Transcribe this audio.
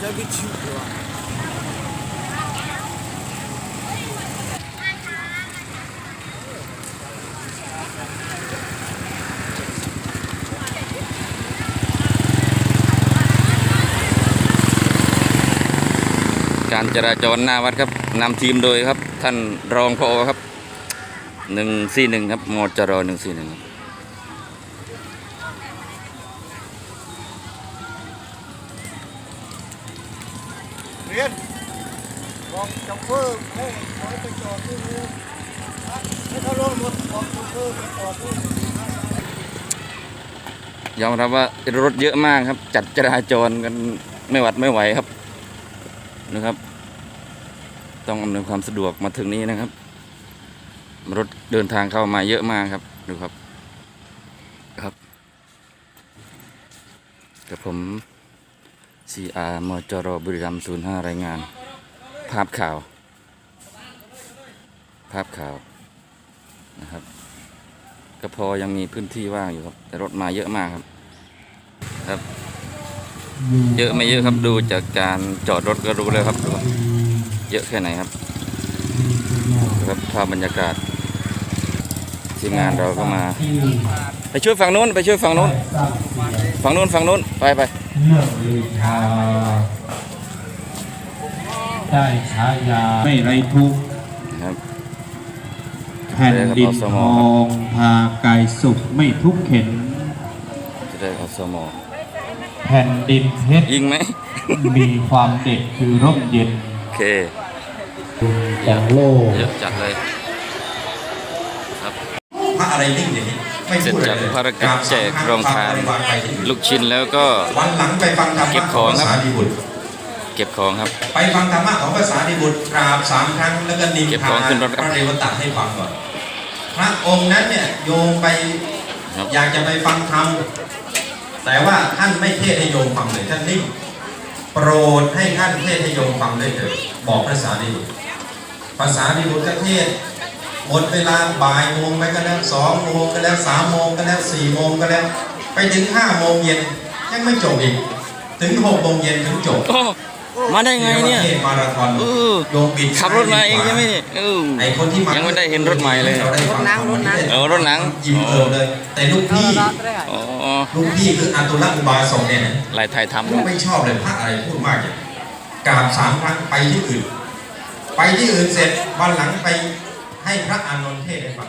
ได้วิชิวเลยว่ะการจราจรหน้าวัดครับนำทีมโดยครับ ท่านรองพอครับหนึ่งสี่หนึ่งครับมจรหนึ่งสี่หนึ่ง รียนบอกจับเพิ่มให้ขอไปจอดที่นี่ให้เขาลงหมดบอกจับเพิ่มไปจอดที่นี่ยอมรับว่ารถเยอะมากครับ จัดจราจรกันไม่หวัดไม่ไหวครับนะครับ ต้องอำนวยความสะดวกมาถึงนี้นะครับ รถเดินทางเข้ามาเยอะมากครับดูครับครับกับผม CR มจรบุรีรัมย์05 รายงาน ภาพข่าว ภาพข่าวนะครับก็พอยังมีพื้นที่ว่างอยู่ครับ แต่รถมาเยอะมากครับครับ เยอะไม่เยอะครับดูจากการจอดรถก็รู้แล้วครับ เยอะแค่ไหนครับดูครับภาพบรรยากาศ ทีมงานเราก็มา ไปช่วยฝั่งนู้น ไปช่วยฝั่งนู้น ฝั่งนู้นฝั่งนู้นไปไปเลือกลือชาได้ฉายาไม่ไรทุกข์ครับแผ่นดินทองพากายสุขไม่ทุกข์เข็นจะได้เอาสมอแผ่นดินเพชรยิงไหมมีความเด็ดคือร่มเย็นโอเคของโลกเยอะจัดเลยพระ อะไรนิ่งอย่างนี้ไม่เสร็จพูดอะจากไรเลยภารกิจแจกโรงทานฟังไปที่อื่นลูกชิ้นแล้วก็วันหลังไปฟังธรรเก็มะบขขอองงภาครับษาดีบุตรเก็บของครับ ไปฟังธรรมะของภาษาดีบุตรกราบสามครั้งแล้วก็นินเก็บขทาองขึ้นรถครับพระเรวตะให้ฟังก่อนพระองค์นั้นเนี่ยโยมไปครับอยากจะไปฟังธรรมแต่ว่าท่านไม่เทศให้โยมฟังเลยท่านนิ่งโปรดให้ท่านเทศให้โยมฟังเลยเถิดบอกภาษาดีบุตรภาษาดีบุตรก็เทศ หมดเวลาบ่ายโมงไปก็แล้วสองโมงก็แล้วสามโมงก็แล้วสี่โมงก็แล้ว ไปถึงห้าโมงเย็นยังไม่จบอีก ถึงหกโมงเย็นถึงจบโอ้มาได้ไงเนี่ยรีกว่าทศมาราธอนเออโยมบินขับรถมาเองใช่ไหมเนี่ยเออไอคนที่มายังไม่ได้เห็นรถใหม่เลยรถหนังรถหนังเออรถหนังยิ้มเอิบเลย แต่ลูกพี่อ๋อลูกพี่คืออาตุละอุบาสกเนี่ยนะลายไทยทำไม่ชอบเลยพระอะไรพูดมากอย่างกราบสามครั้งไปที่อื่น ไปที่อื่นเสร็จวันหลังไป ให้พระอานนท์เทศให้ฟัง